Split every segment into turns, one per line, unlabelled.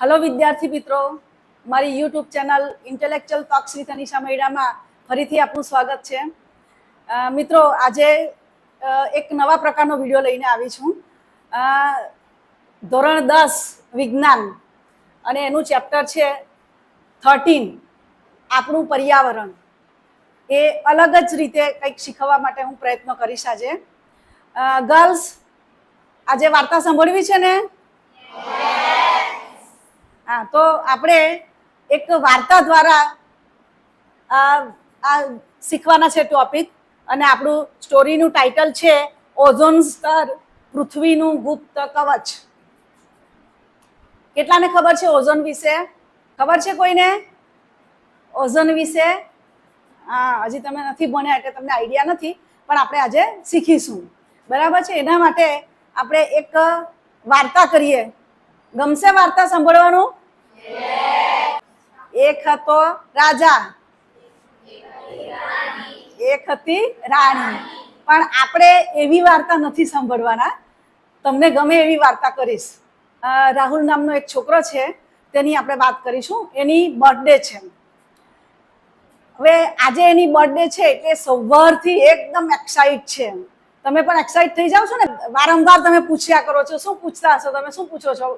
Hello વિદ્યાર્થી મિત્રો, મારી YouTube channel intellectual talks with Anisha મૈડામાં ફરીથી આપનું સ્વાગત છે. મિત્રો, આજે એક નવા પ્રકારનો વીડિયો લઈને આવી છું. ધોરણ દસ વિજ્ઞાન અને એનું ચેપ્ટર છે થર્ટીન, આપણું પર્યાવરણ. એ અલગ જ રીતે કંઈક શીખવવા માટે હું પ્રયત્ન કરીશ આજે. ગર્લ્સ, આજે વાર્તા સાંભળવી છે ને? હા, તો આપણે એક વાર્તા દ્વારા આ શીખવાના છે ટોપિક અને આપણું સ્ટોરીનું ટાઇટલ છે ઓઝોન સ્તર પૃથ્વીનું ગુપ્ત કવચ. કેટલાને ખબર છે ઓઝોન વિશે? ખબર છે કોઈને? ઓઝોન વિશે? હા, હજી તમે નથી ભણ્યા એટલે તમને આઈડિયા નથી, પણ આપણે આજે શીખીશું. બરાબર છે? એના માટે આપણે એક વાર્તા કરીએ. ગમશે વાર્તા સાંભળવાનું? એક હતો રાજા. એક હતી રાણી. પણ આપણે એવી વાર્તા નથી સાંભળવાના. તમને ગમે એવી વાર્તા કરીશ. રાહુલ નામનો એક છોકરો છે, તેની આપણે વાત કરીશું. એની બર્થડે છે. હવે આજે એની બર્થડે છે એટલે સવારથી એકદમ એક્સાઇટ છે. તમે પણ એક્સાઇટ થઈ જાઓ છો ને? વારંવાર તમે પૂછ્યા કરો છો, શું પૂછતા હશો તમે? શું પૂછો છો?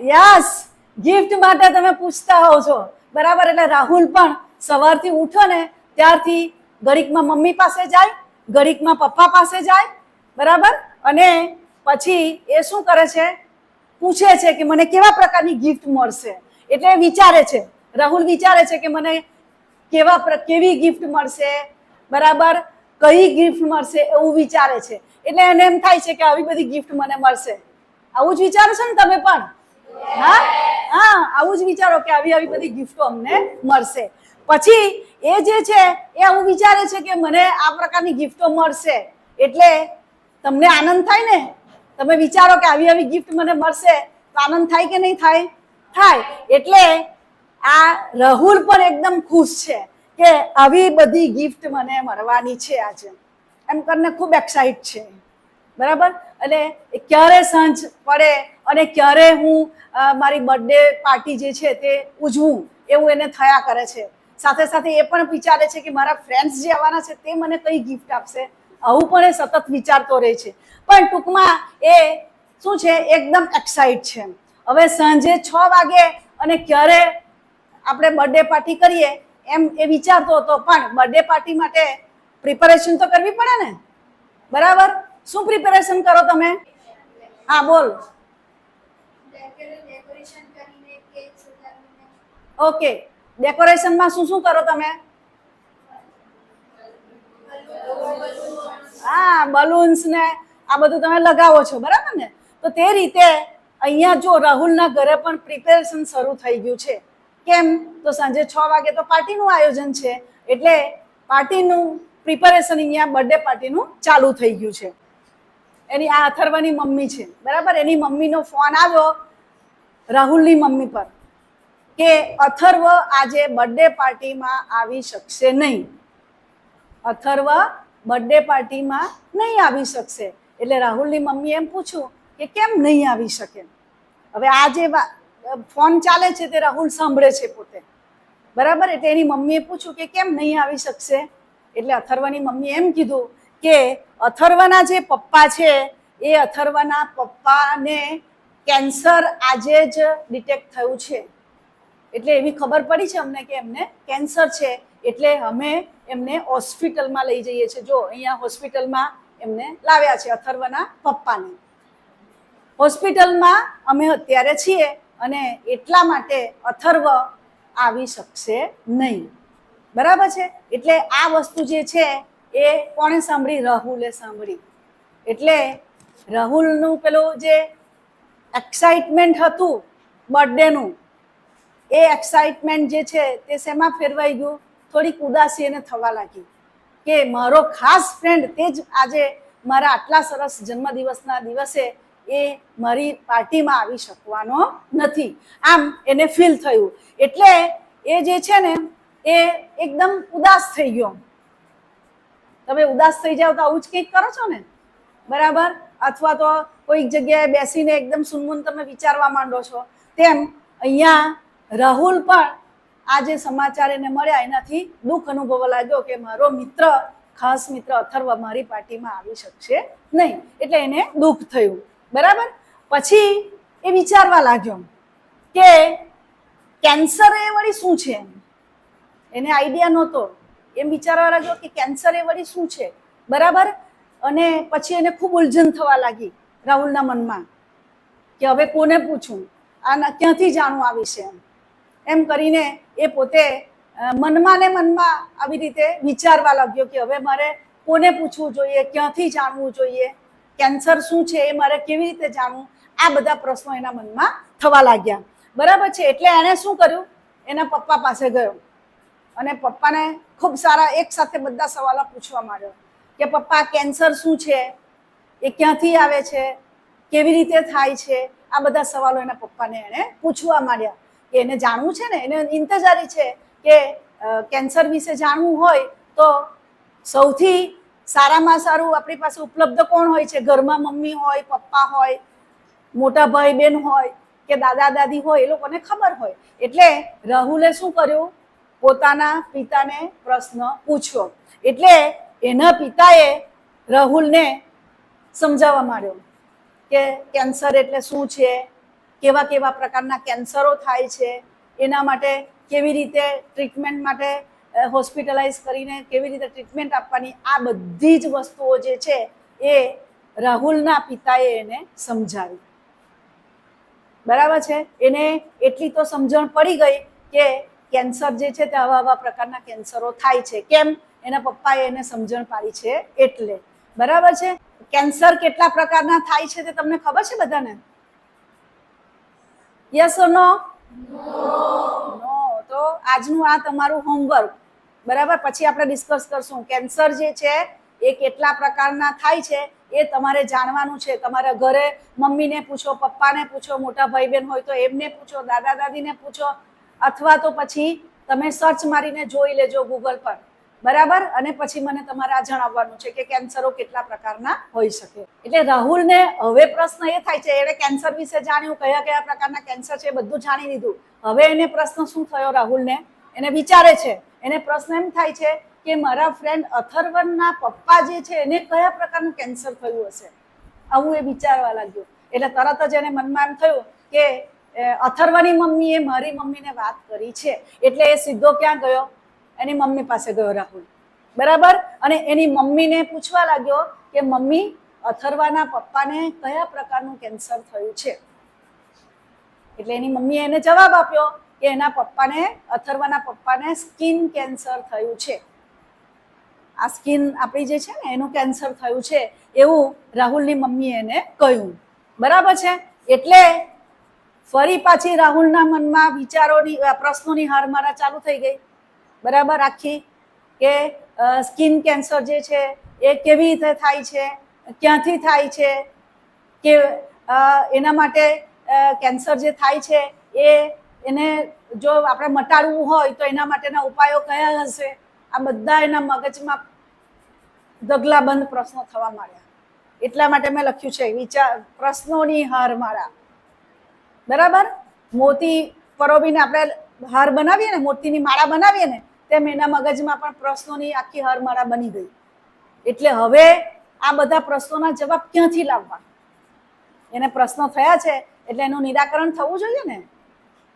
યસ ગિફ્ટ માટે તમે પૂછતા હોવ છો. બરાબર, એટલે રાહુલ પણ સવારથી ઉઠો ને ત્યારથી ઘડીકમાં મમ્મી પાસે જાય, ઘડીકમાં પપ્પા પાસે જાય, બરાબર? અને પછી એ શું કરે છે? પૂછે છે કે મને કેવા પ્રકારની ગિફ્ટ મળશે? એટલે વિચારે છે. રાહુલ વિચારે છે કે મને કેવા કેવી ગિફ્ટ મળશે? બરાબર? કઈ ગિફ્ટ મળશે? એવું વિચારે છે. એટલે એને એમ થાય છે કે આવી બધી ગિફ્ટ મને મળશે. આવું જ વિચારો ને તમે પણ? હા? હા, આવું જ વિચારો કે આવી આવી બધી ગિફ્ટો અમને મળશે. પછી એ જે છે, એ આવું વિચારે છે કે મને આ પ્રકારની ગિફ્ટો મળશે. એટલે તમને આનંદ થાય ને? તમે વિચારો કે આવી આવી ગિફ્ટ મને મળશે, તો આનંદ થાય કે નહીં થાય? થાય. એટલે આ રાહુલ પણ એકદમ ખુશ છે કે આવી બધી ગિફ્ટ મને મળવાની છે આજે. એમ કરીને ખૂબ એક્સાઇટ છે. બરાબર? એ ક્યારે સાંજ પડે અને ક્યારે હું મારી બર્થડે પાર્ટી જે છે તે ઉજવું, એવું એને થયા કરે છે. સાથે સાથે એ પણ વિચારે છે કે મારા ફ્રેન્ડ્સ જે આવવાના છે તે મને કઈ ગિફ્ટ આપશે? આવું પણ એ સતત વિચારતો રહે છે. પણ ટૂંકમાં એ શું છે, એકદમ એક્સાઇટ છે. હવે સાંજે છ વાગે અને ક્યારે આપણે બર્થડે પાર્ટી કરીએ એમ એ વિચારતો હતો, પણ બર્થડે પાર્ટી માટે પ્રિપેરેશન તો કરવી પડે ને? બરાબર? શું પ્રિપેરેશન કરો તમે? હા, બોલ. ઓકે ડેકોરેશનમાં શું શું કરો તમે? હા બલૂન્સ ને આ બધું તમે લગાવો છો, બરાબર ને? તો તે રીતે અહીંયા જો રાહુલના ઘરે પણ પ્રિપેરેશન શરૂ થઈ ગયું છે. કેમ? તો સાંજે છ વાગે તો પાર્ટીનું આયોજન છે. એટલે પાર્ટીનું પ્રિપેરેશન અહીંયા બર્થડે પાર્ટીનું ચાલુ થઈ ગયું છે. એની આ અથર્વની મમ્મી છે. બરાબર? એની મમ્મીનો ફોન આવ્યો રાહુલની મમ્મી પર કે અથર્વ આજે બર્થડે પાર્ટીમાં આવી શકશે નહીં. અથર્વ બર્થડે પાર્ટીમાં નહીં આવી શકશે. એટલે રાહુલની મમ્મીએ એમ પૂછ્યું કે કેમ નહીં આવી શકે? હવે આ જે ફોન ચાલે છે તે રાહુલ સાંભળે છે પોતે. બરાબર? એટલે એની મમ્મીએ પૂછ્યું કે કેમ નહીં આવી શકશે? એટલે અથર્વની મમ્મીએ એમ કીધું કે અથર્વના જે પપ્પા છે, એ અથર્વના પપ્પાને કેન્સર આજે જ ડિટેક્ટ થયું છે. એટલે એવી ખબર પડી છે અમને કે એમને કેન્સર છે, એટલે અમે એમને હોસ્પિટલમાં લઈ જઈએ છીએ. જો, અહીંયા હોસ્પિટલમાં એમને લાવ્યા છે અથર્વના પપ્પાને. હોસ્પિટલમાં અમે અત્યારે છીએ અને એટલા માટે અથર્વ આવી શકશે નહીં. બરાબર છે? એટલે આ વસ્તુ જે છે એ કોણે સાંભળી? રાહુલે સાંભળી. એટલે રાહુલનું પેલું જે એક્સાઇટમેન્ટ હતું બર્થડેનું, એ એક્સાઇટમેન્ટ જે છે તે શેમાં ફેરવાઈ ગયું? થોડીક ઉદાસી એને થવા લાગી કે મારો ખાસ ફ્રેન્ડ તે જ આજે મારા આટલા સરસ જન્મદિવસના દિવસે એ મારી પાર્ટીમાં આવી શકવાનો નથી. આમ એને ફીલ થયું. એટલે એ જે છે ને, એ એકદમ ઉદાસ થઈ ગયો. તમે ઉદાસ થઈ જાવ તો આવું જ કંઈક કરો છો ને? બરાબર? અથવા તો કોઈક જગ્યાએ બેસીને એકદમ સુનમુન તમે વિચારવા માંડો છો. તેમ અહીંયા રાહુલ પણ આ જે સમાચાર એને મળ્યા, એનાથી દુઃખ અનુભવવા લાગ્યો કે મારો મિત્ર, ખાસ મિત્ર અથર્વ મારી પાર્ટીમાં આવી શકશે નહીં. એટલે એને દુઃખ થયું. બરાબર? પછી એ વિચારવા લાગ્યો કે કેન્સર એ વળી શું છે? એને આઈડિયા નહોતો. એમ વિચારવા લાગ્યો કે કેન્સર એ વળી શું છે? બરાબર? અને પછી એને ખૂબ ઉલઝન થવા લાગી રાહુલના મનમાં કે હવે કોને પૂછું? આના ક્યાંથી જાણવું આ વિશે એમ? એમ કરીને એ પોતે મનમાં ને મનમાં આવી રીતે વિચારવા લાગ્યો કે હવે મારે કોને પૂછવું જોઈએ? ક્યાંથી જાણવું જોઈએ? કેન્સર શું છે એ મારે કેવી રીતે જાણવું? આ બધા પ્રશ્નો એના મનમાં થવા લાગ્યા. બરાબર છે? એટલે એણે શું કર્યું? એના પપ્પા પાસે ગયો. અને પપ્પાને ખૂબ સારા એક સાથે બધા સવાલો પૂછવા માંડ્યો કે, પપ્પા, કેન્સર શું છે? એ ક્યાંથી આવે છે? કેવી રીતે થાય છે? આ બધા સવાલો એના પપ્પાને એણે પૂછવા માંડ્યા કે, એને જાણવું છે ને? એને ઇંતજારી છે કે કેન્સર વિશે જાણવું હોય તો સૌથી સારામાં સારું આપણી પાસે ઉપલબ્ધ કોણ હોય છે? ઘરમાં મમ્મી હોય, પપ્પા હોય, મોટા ભાઈ બહેન હોય કે દાદા, દાદી હોય એ લોકોને ખબર હોય. એટલે રાહુલે શું કર્યું? પોતાના પિતાને પ્રશ્ન પૂછ્યો. એટલે એના પિતાએ રાહુલને સમજાવવા માંડ્યો કે કેન્સર એટલે શું છે? કેવા કેવા પ્રકારના કેન્સરો થાય છે? એના માટે કેવી રીતે ટ્રીટમેન્ટ માટે હોસ્પિટલાઇઝ કરીને કેવી રીતે ટ્રીટમેન્ટ આપવાની આ બધી જ વસ્તુઓ જે છે એ રાહુલના પિતાએ એને સમજાવી. બરાબર છે? એને એટલી તો સમજણ પડી ગઈ કે કેન્સર જે છે તે આવા આવા પ્રકારના કેન્સરો થાય છે. કેમ? એના પપ્પાએ એને સમજણ પાડી છે એટલે. બરાબર છે? કેન્સર કેટલા પ્રકારના થાય છે તે તમને ખબર છે બધાને? યસ ઓર નો નો તો આજનું આ તમારું હોમવર્ક બરાબર? પછી આપણે ડિસ્કસ કરશું. કેન્સર જે છે એ કેટલા પ્રકારના થાય છે એ તમારે જાણવાનું છે. તમારા ઘરે મમ્મીને પૂછો, પપ્પાને પૂછો, મોટા ભાઈ બહેન હોય તો એમને પૂછો દાદા દાદીને પૂછો અથવા તો પછી તમે સર્ચ મારીને જોઈ લેજો ગૂગલ પર. બરાબર? અને પછી મને તમારે આ જણાવવાનું છે કે કેન્સરો કેટલા પ્રકારના હોઈ શકે. એટલે રાહુલને હવે પ્રશ્ન એ થાય છે, એણે કેન્સર વિશે જાણ્યું, કયા કયા પ્રકારના કેન્સર છે બધું જાણી લીધું. હવે એને પ્રશ્ન શું થયો રાહુલને? એને વિચારે છે. એને પ્રશ્ન એમ થાય છે કે મારા ફ્રેન્ડ અથર્વનના પપ્પા જે છે એને કયા પ્રકારનું કેન્સર થયું હશે? આવું એ વિચારવા લાગ્યું. એટલે તરત જ એને મનમાં એમ થયું કે અથર્વની મમ્મીએ મારી મમ્મીને વાત કરી છે. એટલે એ સીધો ક્યાં ગયો? એની મમ્મી પાસે ગયો રાહુલ. બરાબર? અને એની મમ્મીને પૂછવા લાગ્યો કે, મમ્મી, અથર્વાના પપ્પાને કયા પ્રકારનું કેન્સર થયું છે? એટલે એની મમ્મીએ એને જવાબ આપ્યો કે, એના પપ્પાને, અથર્વાના પપ્પાને સ્કિન કેન્સર થયું છે. આ સ્કિન આપણી જે છે ને, એનું કેન્સર થયું છે એવું રાહુલની મમ્મીએ એને કહ્યું. બરાબર છે? એટલે ફરી પાછી રાહુલના મનમાં વિચારોની પ્રશ્નોની હારમારા ચાલુ થઈ ગઈ. બરાબર? આખી કે સ્કિન કેન્સર જે છે, એ કેવી રીતે થાય છે, ક્યાંથી થાય છે, કે એના માટે કેન્સર જે થાય છે, એ, એને જો આપણે મટાડવું હોય તો એના માટેના ઉપાયો કયા હશે? આ બધા એના મગજમાં ઢગલાબંધ પ્રશ્નો થવા માંડ્યા. એટલા માટે મેં લખ્યું છે, વિચાર, પ્રશ્નોની હારમાળા બરાબર? મોતી પરોવીને આપણે હાર બનાવીએ ને, મોતીની માળા બનાવીએ ને, તેમ એના મગજમાં પણ પ્રશ્નોની આખી હારમાળા બની ગઈ. એટલે હવે આ બધા પ્રશ્નોના જવાબ ક્યાંથી લાવવા? એને પ્રશ્નો થયા છે, એટલે એનું નિરાકરણ થવું જોઈએ ને.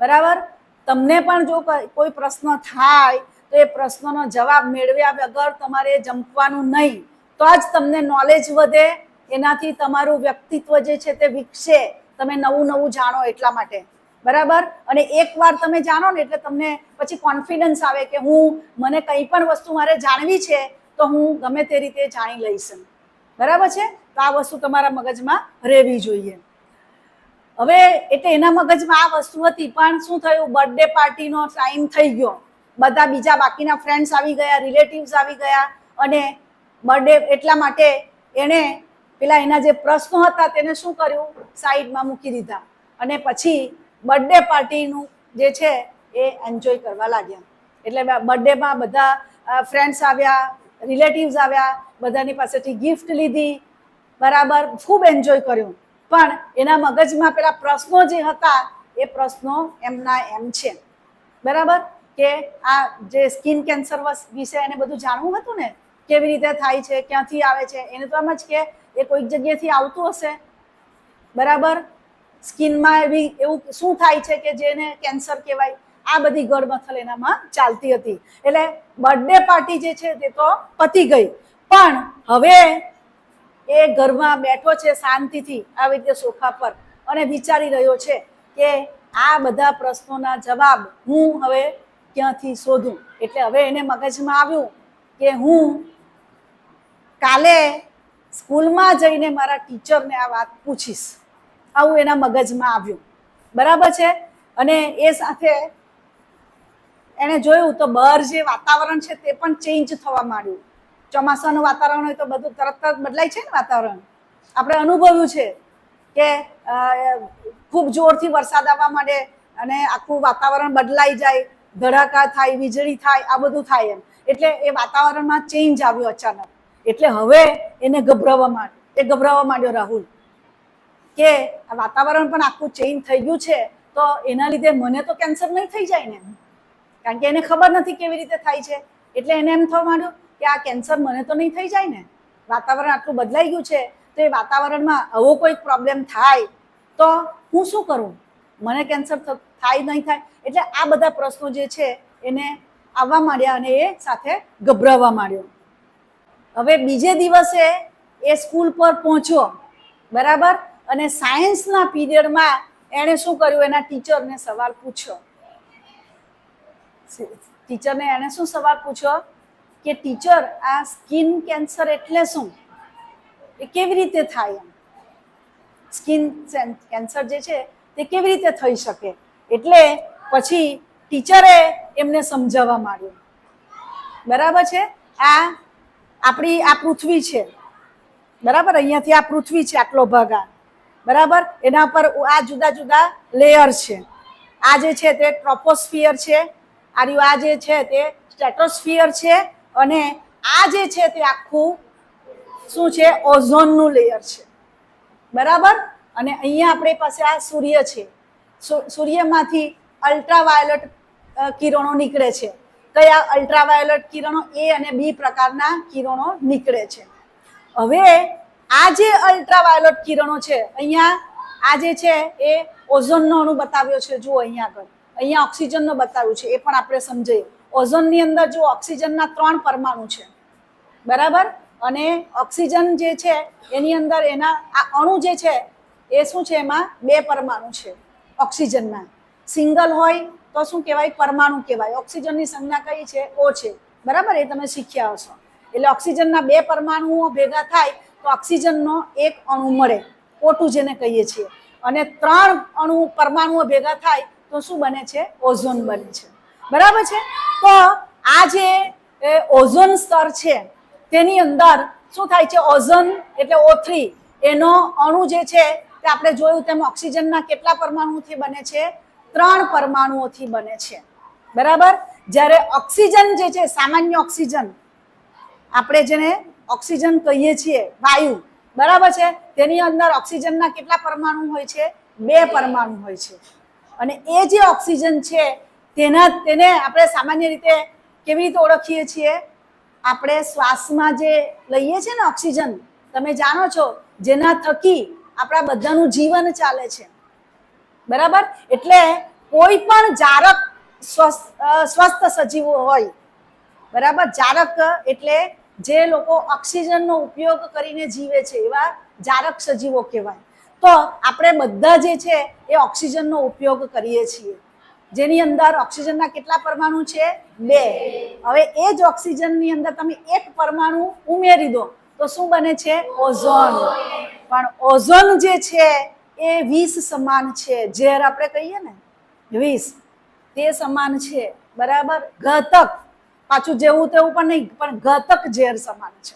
બરાબર? તમને પણ જો કોઈ પ્રશ્ન થાય, તો એ પ્રશ્નનો જવાબ મેળવ્યા વગર તમારે જંપવાનું નહીં. તો જ તમને નોલેજ વધે, એનાથી તમારું વ્યક્તિત્વ જે છે તે વિકસે. તમે નવું નવું જાણો એટલા માટે. બરાબર? અને એકવાર તમે જાણો ને એટલે તમને પછી કોન્ફિડન્સ આવે કે હું, મને કંઈ પણ વસ્તુ મારે જાણવી છે, તો હું ગમે તે રીતે જાણી લઈશ બરાબર છે? તો આ વસ્તુ તમારા મગજમાં રહેવી જોઈએ. હવે એટલે એના મગજમાં આ વસ્તુ હતી, પણ શું થયું? બર્થડે પાર્ટીનો ટાઈમ થઈ ગયો. બધા બીજા બાકીના ફ્રેન્ડ્સ આવી ગયા રિલેટિવ્સ આવી ગયા, અને બર્થડે એટલા માટે એણે પેલા એના જે પ્રશ્નો હતા તેને શું કર્યું? સાઈડમાં મૂકી દીધા. અને પછી બર્થડે પાર્ટીનું જે છે એ એન્જોય કરવા લાગ્યા. એટલે બર્થડેમાં બધા ફ્રેન્ડ્સ આવ્યા રિલેટિવ્સ આવ્યા, બધાની પાસેથી ગિફ્ટ લીધી. બરાબર, ખૂબ એન્જોય કર્યું. પણ એના મગજમાં પેલા પ્રશ્નો જે હતા, એ પ્રશ્નો એમના એમ છે. બરાબર? કે આ જે સ્કિન કેન્સર વિશે એને બધું જાણવું હતું ને? કેવી રીતે થાય છે, ક્યાંથી આવે છે? એને તો એમ જ કે એ કોઈક જગ્યાએથી આવતું હશે? બરાબર? સ્કિનમાં એવી, એવું શું થાય છે કે જેને કેન્સર કહેવાય? આ બધી ગળમથલ એનામાં ચાલતી હતી. એટલે બર્થડે પાર્ટી જે છે તે તો પતી ગઈ. પણ હવે એ ઘરમાં બેઠો છે શાંતિથી, આવી રીતે સોફા પર, અને વિચારી રહ્યો છે કે આ બધા પ્રશ્નોના જવાબ હું હવે ક્યાંથી શોધું? એટલે હવે એને મગજમાં આવ્યું કે હું કાલે સ્કૂલમાં જઈને મારા ટીચરને આ વાત પૂછીશ. આવું એના મગજમાં આવ્યું. બરાબર છે? અને એ સાથે એણે જોયું તો બહાર જે વાતાવરણ છે તે પણ ચેન્જ થવા માંડ્યું. ચોમાસાનું વાતાવરણ હોય તો બધું તરત જ બદલાય છે ને વાતાવરણ? આપણે અનુભવ્યું છે કે ખૂબ જોરથી વરસાદ આવવા માંડે અને આખું વાતાવરણ બદલાઈ જાય, ધડાકા થાય, વીજળી થાય, આ બધું થાય એમ. એટલે એ વાતાવરણમાં ચેન્જ આવ્યો અચાનક. એટલે હવે એને ગભરાવા માંડ્યો એ ગભરાવા માંડ્યો રાહુલ. કે આ વાતાવરણ પણ આખું ચેન્જ થઈ ગયું છે, તો એના લીધે મને તો કેન્સર નહીં થઈ જાય ને કારણ કે એને ખબર નથી કેવી રીતે થાય છે. એટલે એને એમ થવા માંડ્યું કે આ કેન્સર મને તો નહીં થઈ જાય ને. વાતાવરણ આટલું બદલાઈ ગયું છે, તો એ વાતાવરણમાં આવો કોઈ પ્રોબ્લેમ થાય, તો હું શું કરું? મને કેન્સર થાય નહીં થાય. એટલે આ બધા પ્રશ્નો જે છે, એને આવવા માંડ્યા અને એ સાથે ગભરાવા માંડ્યો. હવે બીજે દિવસે એ સ્કૂલ પર પહોંચ્યો, બરાબર? અને સાયન્સના પીરિયડમાં એણે શું કર્યું? એના ટીચરને સવાલ પૂછ્યો. ટીચરને એણે શું સવાલ પૂછ્યો? કે ટીચર, આ સ્કિન કેન્સર એટલે શું? એ કેવી રીતે થાય એમ? સ્કિન કેન્સર જે છે, તે કેવી રીતે થઈ શકે? એટલે પછી ટીચરે એમને સમજાવવા માંડ્યું. બરાબર છે? આ આપણી આ પૃથ્વી છે. બરાબર? અહીંયાથી આ પૃથ્વી છે આટલો ભાગ આ. બરાબર? એના પર આ જુદા જુદા લેયર છે. આ જે છે તે ટ્રોપોસ્ફિયર છે. આ રહ્યું આ જે છે તે સ્ટેટોસ્ફિયર છે. અને આ જે છે તે આખું શું છે? ઓઝોનનું લેયર છે. બરાબર? અને અહીંયા આપણી પાસે આ સૂર્ય છે. સૂર્યમાંથી અલ્ટ્રાવાયોલેટ કિરણો નીકળે છે. કયા અલ્ટ્રાવાયોલેટ કિરણો એ અને બી પ્રકારના કિરણો નીકળે છે. હવે આ જે અલ્ટ્રાવાયોલેટ કિરણો છે, અહીંયા આ જે છે એ ઓઝોનનો અણુ બતાવ્યો છે, જુઓ અહીંયા આગળ. અહીંયા ઓક્સિજનનો બતાવ્યું છે, એ પણ આપણે સમજીએ. ઓઝોનની અંદર જો ઓક્સિજનના ત્રણ પરમાણુ છે. બરાબર? અને ઓક્સિજન જે છે, એની અંદર એના આ અણુ જે છે, એ શું છે એમાં? બે પરમાણુ છે ઓક્સિજનના સિંગલ હોય તો શું કહેવાય? પરમાણુ કહેવાય. ઓક્સિજનની સંજ્ઞા કઈ છે? ઓ છે. બરાબર? એ તમે શીખ્યા હશો. એટલે ઓક્સિજનના બે પરમાણુઓ ભેગા થાય તો ઓક્સિજનનો એક અણુ મળે. ઓટું જેને કહીએ છીએ. અને ત્રણ અણુ પરમાણુઓ ભેગા થાય તો શું બને છે? ઓઝોન બને છે. બરાબર છે? તો આ જે ઓઝોન સ્તર છે, તેની અંદર શું થાય છે? ઓઝોન એટલે ઓ એનો અણુ જે છે, તે આપણે જોયું તેમ ઓક્સિજનના કેટલા પરમાણુથી બને છે? ત્રણ પરમાણુઓથી બને છે. બરાબર? જ્યારે ઓક્સિજન જે છે, સામાન્ય ઓક્સિજન, આપણે જેને ઓક્સિજન કહીએ છીએ, વાયુ, બરાબર છે? તેની અંદર ઓક્સિજનના કેટલા પરમાણુ હોય છે? બે પરમાણુ હોય છે. અને એ જે ઓક્સિજન છે, તેના, તેને આપણે સામાન્ય રીતે કેવી રીતે ઓળખીએ છીએ? આપણે શ્વાસમાં જે લઈએ છીએ ને ઓક્સિજન, તમે જાણો છો, જેના થકી આપણા બધાનું જીવન ચાલે છે. બરાબર? એટલે કોઈ પણ જારક સ્વસ્થ સજીવો હોય, બરાબર? જારક એટલે જે લોકો ઓક્સિજનનો ઉપયોગ કરીને જીવે છે, એવા જારક સજીવો કહેવાય. તો આપણે બધા જે છે, એ ઓક્સિજનનો ઉપયોગ કરીએ છીએ. જેની અંદર ઓક્સિજનના કેટલા પરમાણુ છે? બે. હવે એ જ ઓક્સિજનની અંદર તમે એક પરમાણુ ઉમેરી દો, તો શું બને છે? ઓઝોન. પણ ઓઝોન જે છે એ વીસ સમાન છે, ઝેર આપણે કહીએ ને, વીસ, તે સમાન છે, બરાબર? ઘાતક. પાછું જેવું તેવું પણ નહીં, પણ ઘાતક ઝેર સમાન છે.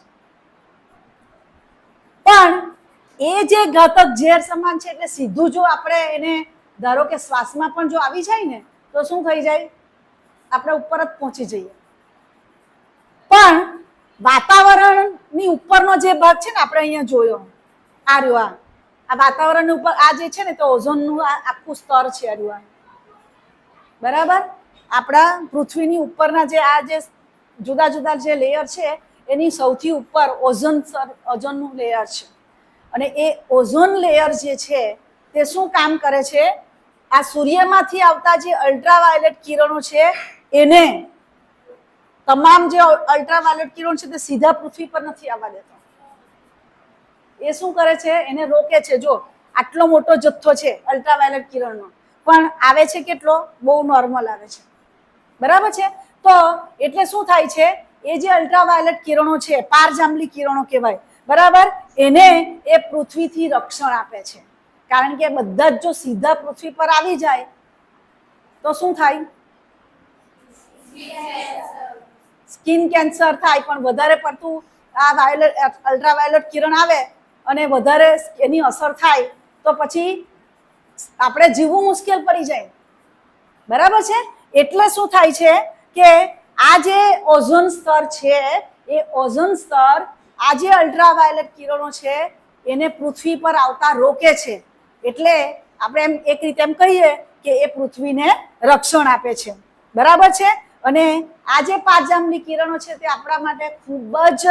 પણ એ જે ઘાતક ઝેર સમાન છે, એટલે સીધું જો આપણે એને, ધારો કે શ્વાસમાં પણ જો આવી જાય ને, તો શું થઈ જાય? આપણે ઉપર જ પહોંચી જઈએ. પણ વાતાવરણની ઉપરનો જે ભાગ છે ને, આપણે અહીંયા જોયો. આ રહ્યો આ. આ વાતાવરણ ઉપર આ જે છે ને તો ઓઝોનનું આખું સ્તર છે આ. બરાબર? આપણા પૃથ્વીની ઉપરના જે આ જે જુદા જુદા જે લેયર છે, એની સૌથી ઉપર ઓઝોન ઓઝોનનું લેયર છે. અને એ ઓઝોન લેયર જે છે, તે શું કામ કરે છે? આ સૂર્યમાંથી આવતા જે અલ્ટ્રાવાયોલેટ કિરણો છે, એને તમામ જે અલ્ટ્રાવાયોલેટ કિરણ છે તે સીધા પૃથ્વી પર નથી આવવા દેતા. એ શું કરે છે? એને રોકે છે. જો, આટલો મોટો જથ્થો છે અલ્ટ્રાવાયોલેટ કિરણનો. પણ આવે છે કેટલો? બહુ નોર્મલ આવે છે. બરાબર છે? તો એટલે શું થાય છે? એ જે અલ્ટ્રાવાયોલેટ કિરણો છે, પારજાંબલી કિરણો કહેવાય. બરાબર? એને એ પૃથ્વીથી રક્ષણ આપે છે. કારણ કે બધા જ જો સીધા પૃથ્વી પર આવી જાય, તો શું થાય? સ્કિન કેન્સર થાય, પણ વધારે પડતું આ વાયોલેટ અલ્ટ્રાવાયોલેટ કિરણ આવે અને વધારે એની અસર થાય, તો પછી આપણે જીવવું મુશ્કેલ પડી જાય. બરાબર છે? એટલે શું થાય છે કે આ જે ઓઝોન સ્તર છે, એ ઓઝોન સ્તર આ જે અલ્ટ્રાવાયોલેટ કિરણો છે, એને પૃથ્વી પર આવતા રોકે છે. એટલે આપણે એમ એક રીતે એમ કહીએ કે એ પૃથ્વીને રક્ષણ આપે છે. બરાબર છે? અને આ જે પારજાંબલી કિરણો છે, તે આપણા માટે ખૂબ જ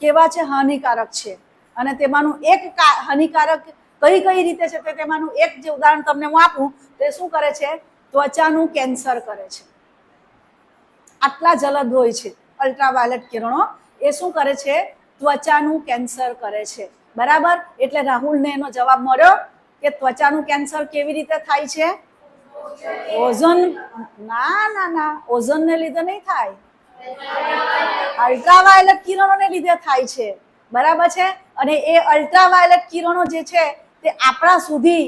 કેવા છે, હાનિકારક છે. અને તેમાંનું એક હાનિકારક કઈ કઈ રીતે છે તે તેમાંનું એક જે ઉદાહરણ તમને હું આપું, તે શું કરે છે? ત્વચાનું કેન્સર કરે છે. આટલા જલદ હોય છે. અલ્ટ્રાવાયોલેટ કિરણો, એ શું કરે છે? ત્વચાનું કેન્સર કરે છે. બરાબર? એટલે રાહુલને એનો જવાબ મળ્યો કે ત્વચાનું કેન્સર કેવી રીતે થાય છે? ઓઝોન, ના ના ના, ઓઝોનને લીધે નહીં થાય. અલ્ટ્રાવાયોલેટ કિરણોને લીધે થાય છે. બરાબર છે? અને એ અલ્ટ્રાવાયોલેટ કિરણો જે છે તે આપણા સુધી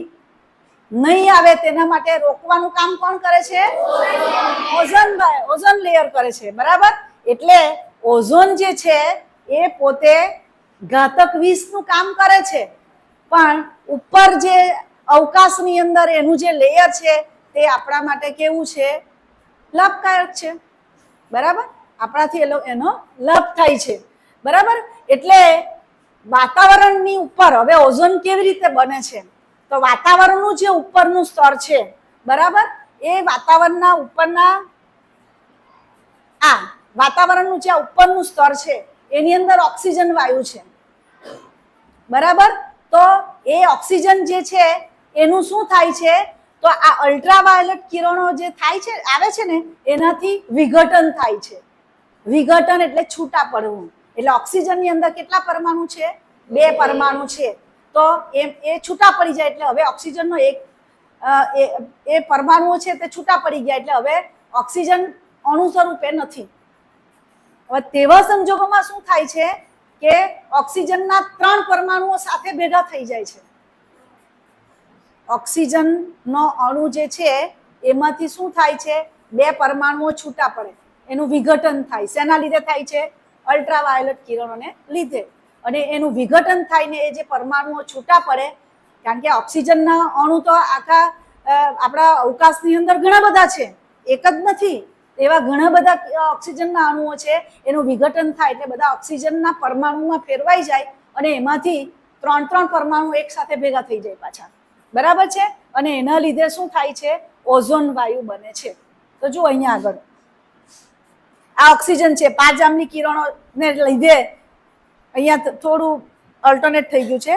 નહીં આવે તેના માટે રોકવાનું કામ કોણ કરે છે? ઓઝોન ઓઝોન લેયર કરે છે, બરાબર? એટલે ઓઝોન જે છે એ પોતે ઘાતક વિષનું કામ કરે છે. પણ ઉપર જે અવકાશની અંદર એનું જે લેયર છે તે આપણા માટે કેવું છે? લાભકારક છે. બરાબર? આપણાથી એનો લાભ થાય છે. બરાબર? એટલે વાતાવરણની ઉપર, હવે ઓઝોન કેવી રીતે બને છે? તો વાતાવરણનું જે ઉપરનું સ્તર છે, બરાબર? એ વાતાવરણના ઉપરના, આ વાતાવરણનું જે ઉપરનું સ્તર છે, એની અંદર ઓક્સિજન વાયુ છે. બરાબર? તો એ ઓક્સિજન જે છે, એનું શું થાય છે? તો આ અલ્ટ્રાવાયોલેટ કિરણો જે થાય છે, આવે છે ને, એનાથી વિઘટન થાય છે. વિઘટન એટલે છૂટા પડવું એટલે ઓક્સિજનની અંદર કેટલા પરમાણુ છે? બે પરમાણુ છે. તો એમ એ છૂટા પડી જાય એટલે હવે ઓક્સિજનનો એક એ પરમાણુઓ છે તે છૂટા પડી ગયા એટલે હવે ઓક્સિજન અણુ સ્વરૂપે નથી. હવે તેવા સંજોગોમાં શું થાય છે કે ઓક્સિજનના ત્રણ પરમાણુઓ સાથે ભેગા થઈ જાય છે. ઓક્સિજનનો અણુ જે છે એમાંથી શું થાય છે? બે પરમાણુઓ છૂટા પડે. એનું વિઘટન થાય. શેના લીધે થાય છે? અલ્ટ્રાવાયોલેટ કિરણોને લીધે. અને એનું વિઘટન થાય ને એ જે પરમાણુઓ છૂટા પડે, કારણ કે ઓક્સિજનના અણુ તો આખા આપણા અવકાશની અંદર ઘણા બધા છે. એક જ નથી. એવા ઘણા બધા ઓક્સિજનના અણુઓ છે, એનું વિઘટન થાય એટલે બધા ઓક્સિજનના પરમાણુમાં ફેરવાઈ જાય અને એમાંથી ત્રણ ત્રણ પરમાણુ એક સાથે ભેગા થઈ જાય પાછા. બરાબર છે? અને એના લીધે શું થાય છે? ઓઝોન વાયુ બને છે. તો જુઓ અહીંયા આગળ. આ ઓક્સિજન છે. પાંચ જામની કિરણોને લીધે અહીંયા થોડું અલ્ટરનેટ થઈ ગયું છે.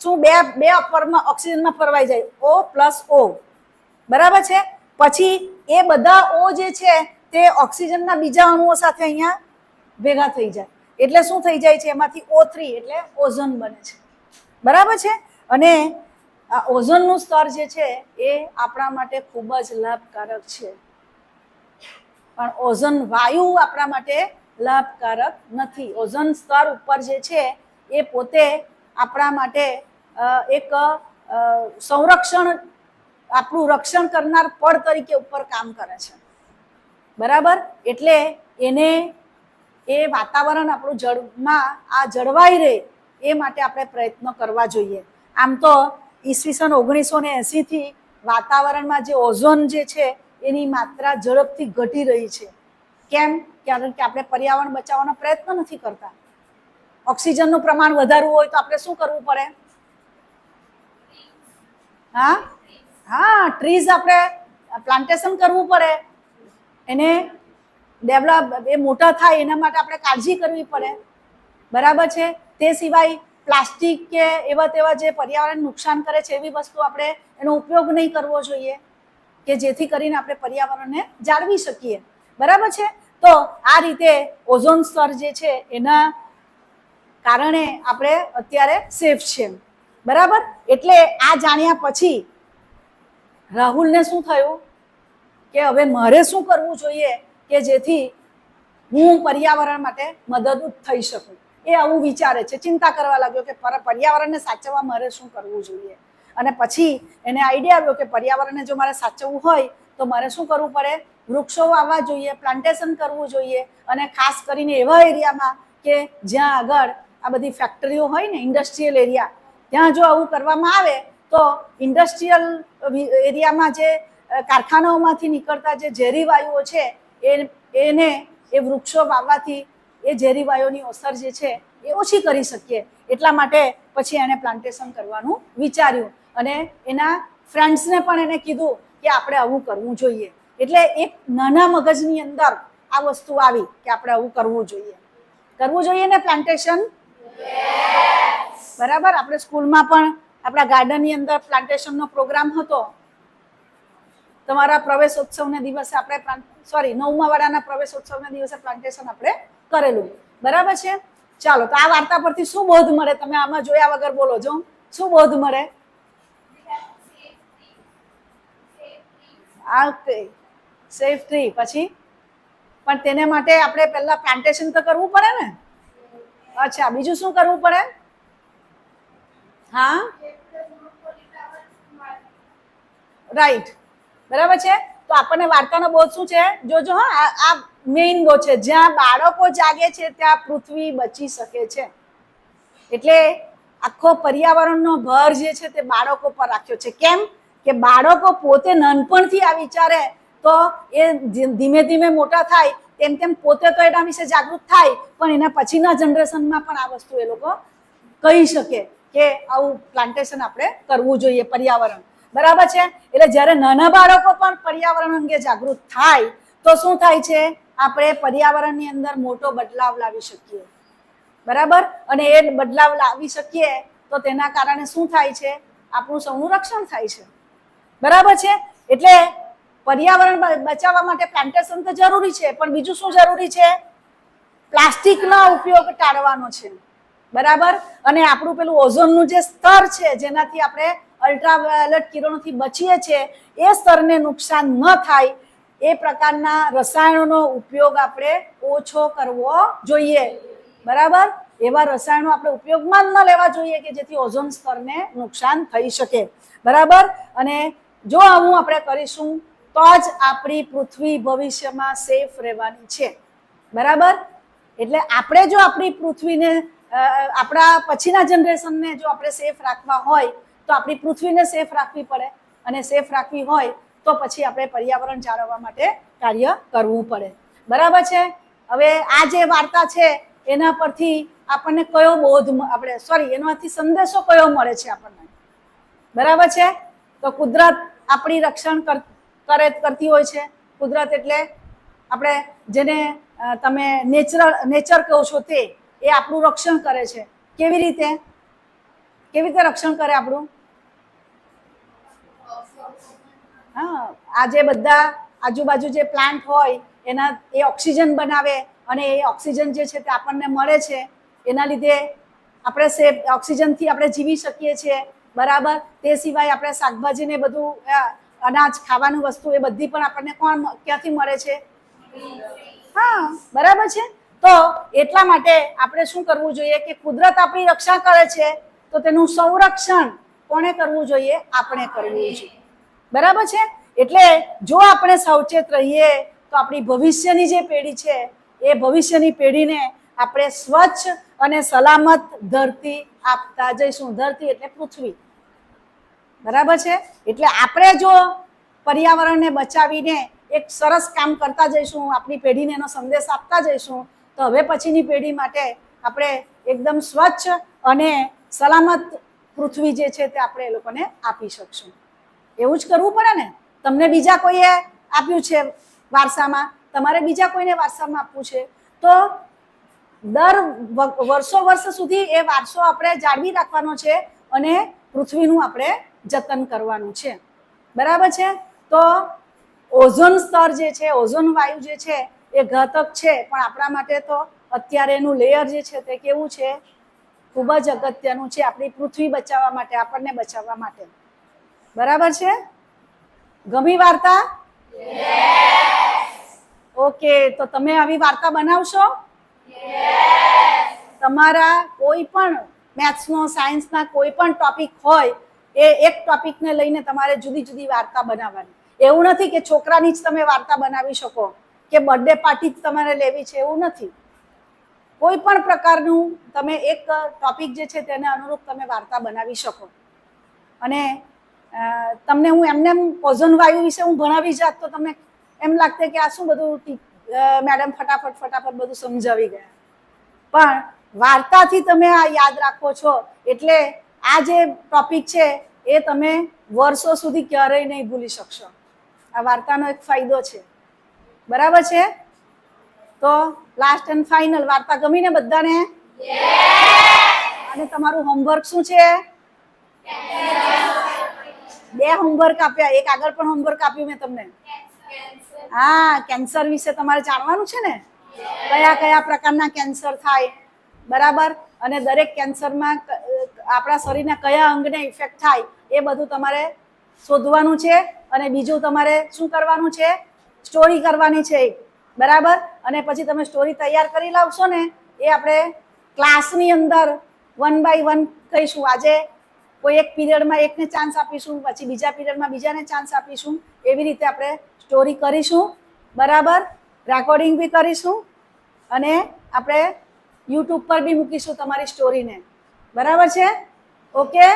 શું બે બે પરમાં ઓક્સિજનમાં ફરવાઈ જાય? O plus O. બરાબર છે? પછી એ બધા ઓ જે છે, તે ઓક્સિજનના બીજા અણુઓ સાથે અહીંયા ભેગા થઈ જાય. એટલે શું થઈ જાય છે? એમાંથી ઓ થ્રી એટલે ઓઝોન બને છે. બરાબર છે? અને આ ઓઝોનનું સ્તર જે છે, એ આપણા માટે ખૂબ જ લાભકારક છે. પણ ઓઝોન વાયુ આપણા માટે લાભકારક નથી. ઓઝોન સ્તર ઉપર જે છે, એ પોતે આપણા માટે એક સંરક્ષણ, આપણું રક્ષણ કરનાર પડ તરીકે ઉપર કામ કરે છે. બરાબર? એટલે એને એ વાતાવરણ આપણું જળમાં, આ જળવાઈ રહે એ માટે આપણે પ્રયત્નો કરવા જોઈએ. આમ તો ઈસવીસન ઓગણીસો ને એંસીથી વાતાવરણમાં જે ઓઝોન જે છે એની માત્રા ઝડપથી ઘટી રહી છે. કેમ? કારણ કે આપણે પર્યાવરણ બચાવવાનો પ્રયત્ન નથી કરતા. ઓક્સિજનનું પ્રમાણ વધારવું હોય તો આપણે શું કરવું પડે? હા? હા ટ્રીઝ આપણે પ્લાન્ટેશન કરવું પડે. એને ડેવલપ એ મોટા થાય એના માટે આપણે કાળજી કરવી પડે. બરાબર છે? તે સિવાય પ્લાસ્ટિક કે એવા તેવા જે પર્યાવરણ નુકસાન કરે છે, એવી વસ્તુ આપણે એનો ઉપયોગ નહીં કરવો જોઈએ. કે જેથી કરીને આપણે પર્યાવરણને જાળવી શકીએ. બરાબર છે? તો આ રીતે ઓઝોન સ્તર જે છે, એના કારણે આપણે અત્યારે સેફ છે. બરાબર? એટલે આ જાણ્યા પછી રાહુલને શું થયું? કે હવે મારે શું કરવું જોઈએ કે જેથી હું પર્યાવરણ માટે મદદરૂપ થઈ શકું? એ આવું વિચારે છે. ચિંતા કરવા લાગ્યો કે પર્યાવરણને સાચવવા મારે શું કરવું જોઈએ? અને પછી એને આઈડિયા આવ્યો કે પર્યાવરણને જો મારે સાચવવું હોય, તો મારે શું કરવું પડે? વૃક્ષો વાવવા જોઈએ પ્લાન્ટેશન કરવું જોઈએ અને ખાસ કરીને એવા એરિયામાં કે જ્યાં આગળ આ બધી ફેક્ટરીઓ હોય ને ઇન્ડસ્ટ્રીયલ એરિયા ત્યાં જો આવું કરવામાં આવે, તો ઇન્ડસ્ટ્રીયલ એરિયામાં જે કારખાનાઓમાંથી નીકળતા જે ઝેરી વાયુઓ છે, એ, એને એ વૃક્ષો વાવવાથી એ ઝેરી વાયુઓની અસર જે છે, એ ઓછી કરી શકીએ. એટલા માટે પછી એણે પ્લાન્ટેશન કરવાનું વિચાર્યું. અને એના ફ્રેન્ડ્સને પણ એને કીધું કે આપણે આવું કરવું જોઈએ. એટલે એક નાના મગજની અંદર આ વસ્તુ આવી કે આપણે આવું કરવું જોઈએ. કરવું જોઈએ ને પ્લાન્ટેશન બરાબર? આપણે સ્કૂલમાં પણ આપણા ગાર્ડનની અંદર પ્લાન્ટેશનનો પ્રોગ્રામ હતો. તમારા પ્રવેશોત્સવના દિવસે આપણે સોરી નવમા વાળાના પ્રવેશોત્સવના દિવસે પ્લાન્ટેશન આપણે કરેલું. બરાબર છે? ચાલો તો આ વાર્તા પરથી શું બોધ મળે? તમે આમાં જોયા વગર બોલો છો શું બોધ મળે? આ સેફ ટ્રી પછી, પણ તેને માટે આપણે પહેલાં પ્લાન્ટેશન તો કરવું પડે ને? અચ્છા, બીજું શું કરવું પડે? હા? રાઈટ બરાબર છે? તો આપણને વાર્તાનો બોધ શું છે? જોજો હા, આ- આ મેઇન બોધ છે. જ્યાં બાળકો જાગે છે, ત્યાં પૃથ્વી બચી શકે છે. એટલે આખો પર્યાવરણનો ભર જે છે, તે બાળકો પર રાખ્યો છે. કેમ? કે બાળકો પોતે નાનપણથી આ વિચારે તો એ ધીમે ધીમે મોટા થાય, તેમ તેમ પોતે તો એના વિશે જાગૃત થાય, પણ એના પછીના જનરેશનમાં પણ આ વસ્તુ એ લોકો કહી શકે કે આવું પ્લાન્ટેશન આપણે કરવું જોઈએ, પર્યાવરણ. બરાબર છે? એટલે જ્યારે નાના બાળકો પણ પર્યાવરણ અંગે જાગૃત થાય, તો શું થાય છે? આપણે પર્યાવરણની અંદર મોટો બદલાવ લાવી શકીએ. બરાબર? અને એ બદલાવ લાવી શકીએ, તો તેના કારણે શું થાય છે? આપણું સૌનું રક્ષણ થાય છે. બરાબર છે? એટલે પર્યાવરણ બચાવવા માટે પ્લાન્ટેશન તો જરૂરી છે, પણ બીજું શું જરૂરી છે? પ્લાસ્ટિકનો ઉપયોગ ટાળવાનો છે. બરાબર? અને આપણું પેલું ઓઝોનનું જે સ્તર છે, જેનાથી આપણે અલ્ટ્રાવાયોલેટ કિરણોથી બચીએ છીએ, એ સ્તરને નુકસાન ન થાય, એ પ્રકારના રસાયણોનો ઉપયોગ આપણે ઓછો કરવો જોઈએ. બરાબર? એવા રસાયણો આપણે ઉપયોગમાં ન લેવા જોઈએ કે જેથી ઓઝોન સ્તરને નુકસાન થઈ શકે. બરાબર? અને જો આવું આપણે કરીશું, તો જ આપણી પૃથ્વી ભવિષ્યમાં સેફ રહેવાની છે. બરાબર? એટલે આપણે જો આપણી પૃથ્વીને આપણા પછીના જનરેશનને જો આપણે સેફ રાખવા હોય, તો આપણી પૃથ્વીને સેફ રાખવી પડે. અને સેફ રાખવી હોય, તો પછી આપણે પર્યાવરણ જાળવવા માટે કાર્ય કરવું પડે. બરાબર છે? હવે આ જે વાર્તા છે, એના પરથી આપણને કયો બોધ આપણે સોરી એનાથી સંદેશો કયો મળે છે આપણને? બરાબર છે? તો કુદરત આપણી રક્ષણ કરે કરતી હોય છે કુદરત એટલે આપણે જેને તમે નેચરલ, નેચર કહો છો તે, એ આપણું રક્ષણ કરે છે. કેવી રીતે? કેવી રીતે રક્ષણ કરે આપણું? હા, આ જે બધા આજુબાજુ જે પ્લાન્ટ હોય, એના, એ ઓક્સિજન બનાવે અને એ ઓક્સિજન જે છે તે આપણને મળે છે. એના લીધે આપણે સેફ, ઓક્સિજનથી આપણે જીવી શકીએ છીએ. બરાબર? તે સિવાય આપણે શાકભાજી ને બધું અનાજ, ખાવાનું વસ્તુ એ બધી પણ આપણને કોણ ક્યાંથી મળે છે? હા, બરાબર છે? તો એટલા માટે આપણે શું કરવું જોઈએ કે કુદરત આપણી રક્ષા કરે છે, તો તેનું સંરક્ષણ કોણે કરવું જોઈએ? આપણે કરવું જોઈએ. બરાબર છે? એટલે જો આપણે સાવચેત રહીએ, તો આપણી ભવિષ્યની જે પેઢી છે, એ ભવિષ્યની પેઢીને આપણે સ્વચ્છ અને સલામત ધરતી આપતા જઈશું. ધરતી એટલે પૃથ્વી. બરાબર છે? એટલે આપણે જો પર્યાવરણને બચાવીને એક સરસ કામ કરતા જઈશું, આપણી પેઢીને એનો સંદેશ આપતા જઈશું, તો હવે પછીની પેઢી માટે આપણે એકદમ સ્વચ્છ અને સલામત પૃથ્વી જે છે તે આપણે એ લોકોને આપી શકશું. એવું જ કરવું પડે ને? તમને બીજા કોઈએ આપ્યું છે વારસામાં? તમારે બીજા કોઈને વારસામાં આપવું છે? તો દર વર્ષો વર્ષ સુધી એ વારસો આપણે જાળવી રાખવાનો છે અને પૃથ્વીનું આપણે જતન કરવાનું છે. બરાબર છે? તો ઓઝોન સ્તર જે છે ઓઝોન વાયુ જે છે એ ઘાતક છે. પણ આપણા માટે તો અત્યારે એનું લેયર જે છે તે કેવું છે? ખૂબ જ અગત્યનું છે આપણી પૃથ્વી બચાવવા માટે આપણને બચાવવા માટે. બરાબર છે? ગમી વાર્તા? ઓકે તો તમે આવી વાર્તા બનાવશો? તમારા કોઈ પણ મેથ્સનો સાયન્સના કોઈ પણ ટોપિક હોય એ એક ટોપિકને લઈને તમારે જુદી જુદી વાર્તા બનાવવાની. એવું નથી કે છોકરાની જ તમે વાર્તા બનાવી શકો, કે બર્થડે પાર્ટી જ તમારે લેવી છે એવું નથી. કોઈ પણ પ્રકારનું તમે એક ટોપિક જે છે તેને અનુરૂપ તમે વાર્તા બનાવી શકો. અને તમને હું એમને પોઝન વાયુ વિશે હું ભણાવી જાત તો તમને એમ લાગતે કે આ શું બધું મેડમ ફટાફટ ફટાફટ બધું સમજાવી ગયા. પણ વાર્તાથી તમે આ યાદ રાખો છો, એટલે આ જે ટોપિક છે, એ તમે વર્ષો સુધી ક્યારેય નહીં ભૂલી શકશો. આ વાર્તાનો એક ફાયદો છે. બરાબર છે? તો લાસ્ટ એન્ડ ફાઇનલ વાર્તા ગમીને બધાને? અને તમારું હોમવર્ક શું છે? બે હોમવર્ક આપ્યા. એક આગળ પણ હોમવર્ક આપ્યું મેં તમને. હા કેન્સર વિશે તમારે જાણવાનું છે ને? કયા કયા પ્રકારના કેન્સર થાય? બરાબર? અને દરેક કેન્સરમાં આપણા શરીરના કયા અંગને ઇફેક્ટ થાય એ બધું તમારે શોધવાનું છે અને બીજું તમારે શું કરવાનું છે? સ્ટોરી કરવાની છે બરાબર? અને પછી તમે સ્ટોરી તૈયાર કરી લાવશો ને, એ આપણે ક્લાસની અંદર વન બાય વન કહીશું. આજે કોઈ એક પીરિયડમાં એકને ચાન્સ આપીશું, પછી બીજા પીરિયડમાં બીજાને ચાન્સ આપીશું. એવી રીતે આપણે સ્ટોરી કરીશું. બરાબર? રેકોર્ડિંગ બી કરીશું અને આપણે યુટ્યુબ પર બી મૂકીશું તમારી સ્ટોરીને બરાબર છે? ઓકે?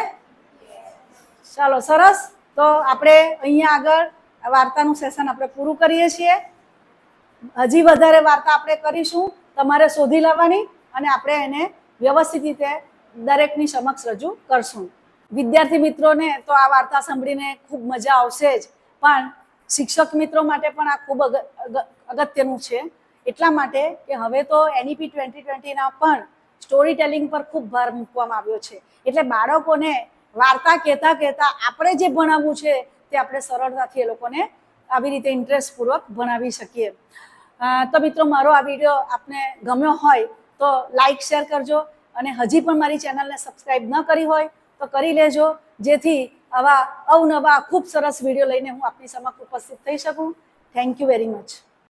ચાલો, સરસ. તો આપણે અહીંયા આગળ આ વાર્તાનું સેશન આપણે પૂરું કરીએ છીએ. હજી વધારે વાર્તા આપણે કરીશું, તમારે શોધી લાવવાની અને આપણે એને વ્યવસ્થિત રીતે દરેકની સમક્ષ રજૂ કરશું. વિદ્યાર્થી મિત્રોને તો આ વાર્તા સાંભળીને ખૂબ મજા આવશે જ, પણ શિક્ષક મિત્રો માટે પણ આ ખૂબ અગ- અગ- અગત્યનું છે. એટલા માટે કે હવે તો એનઈપી ટ્વેન્ટી ટ્વેન્ટીના પણ સ્ટોરી ટેલિંગ પર ખૂબ ભાર મૂકવામાં આવ્યો છે. એટલે બાળકોને વાર્તા કહેતા કહેતા આપણે જે ભણાવવું છે તે આપણે સરળતાથી એ લોકોને આવી રીતે ઇન્ટરેસ્ટપૂર્વક ભણાવી શકીએ. તો મિત્રો મારો આ વીડિયો આપને ગમ્યો હોય તો લાઈક, શેર કરજો અને હજી પણ મારી ચેનલને સબસ્ક્રાઈબ ન કરી હોય તો કરી લેજો. જેથી આવા અવનવા ખૂબ સરસ વીડિયો લઈને હું આપની સમક્ષ ઉપસ્થિત થઈ શકું. Thank you very much